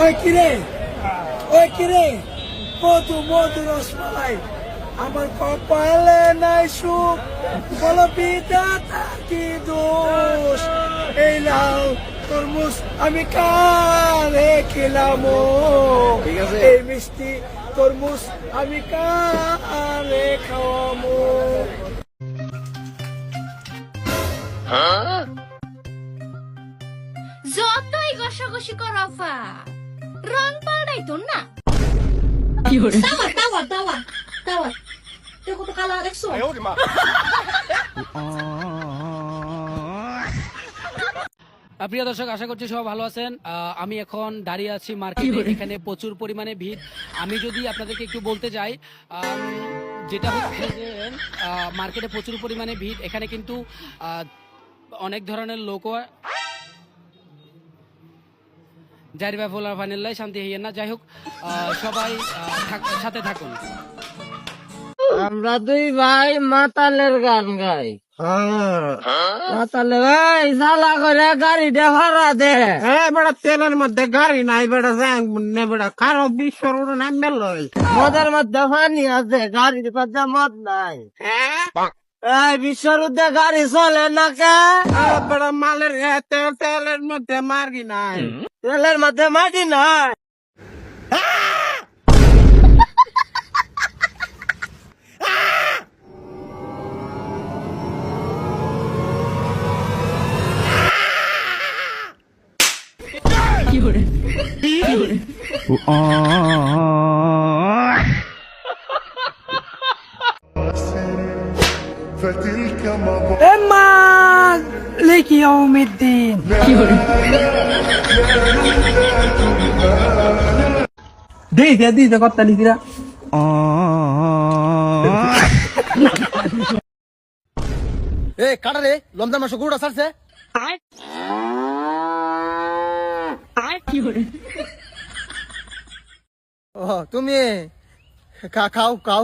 ওই কিরে ওই কিরে মধু মধু রসমালাই আমার কপালে নাই সুখ বলো বিধাতা কি দোষ? এই নাও তরমুজ আমি কারে খেলাম এই মিষ্টি তরমুজ আমি কারে খাওয়ামো যতই ঘষাঘষি করো রং পাল্টাই তো না। তুই কত কালা দেখছ? প্রিয় দর্শক আশা করছি সবাই ভালো আছেন। আমি এখন দাঁড়িয়ে আছি মার্কেটে। এখানে প্রচুর পরিমাণে ভিড়। আমি যদি আপনাদেরকে একটু বলতে যাই যেটা হচ্ছে যে আহ, মার্কেটে প্রচুর পরিমাণে ভিড়। এখানে কিন্তু অনেক ধরনের লোকও জারিবা ফোলার ফাইনাল্লাই শান্তি হইয়ে না। যাই হোক সবাই সাথে থাকুন। আমরা দুই ভাই মাতালের গান গাই। মাতালে ভাই সালা করে গাড়িটা ভাড়া দে। হ্যাঁ বেড়া তেলের মধ্যে গাড়ি নাই বেড়া যাই নে বেড়া কারও মদের মধ্যে পানি আছে গাড়ির মধ্যে মদ নাই। এই বিশ্বর উদ্দে গাড়ি চলে না কে? বেড়া মালের তেলের মধ্যে মার্গি নাই। তেলের মধ্যে মাটি নাই। فتلك مضى اما لك يوم الدين দিতে দিতে কত্তা লিখিরা এ কাটা রে লম্বা মাসে গুড়া সারছে ও তুমি খা খাও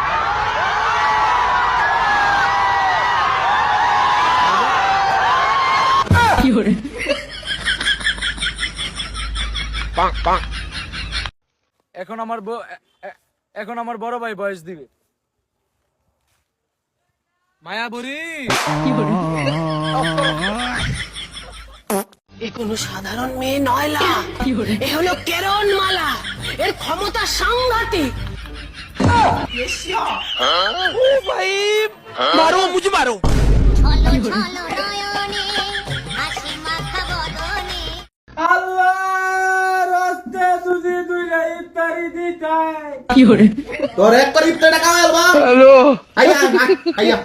নিমালা এখন আমার এখন আমার বড় ভাই বয়স দিবে। মায়াবরী এ কোনো সাধারণ মেয়ে নয়লা এ হলো কেরণ মালা এর ক্ষমতা সাংঘাতিক। তোর এক করে বা হ্যালো। আইয়া আইয়া।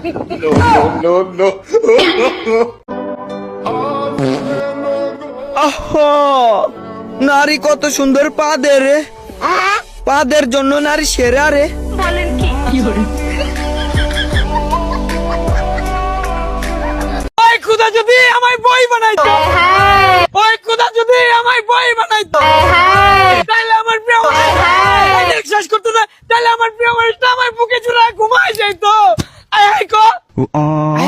নারী কত সুন্দর পাদের রে। পাদের জন্য নারী সেরা রে। ওই খুদা যদি আমায় বই বানাইতো ওই খুদা যদি আমায় বই বানাইতো তাহলে আমার প্রিয় মানুষ শেষ করতো না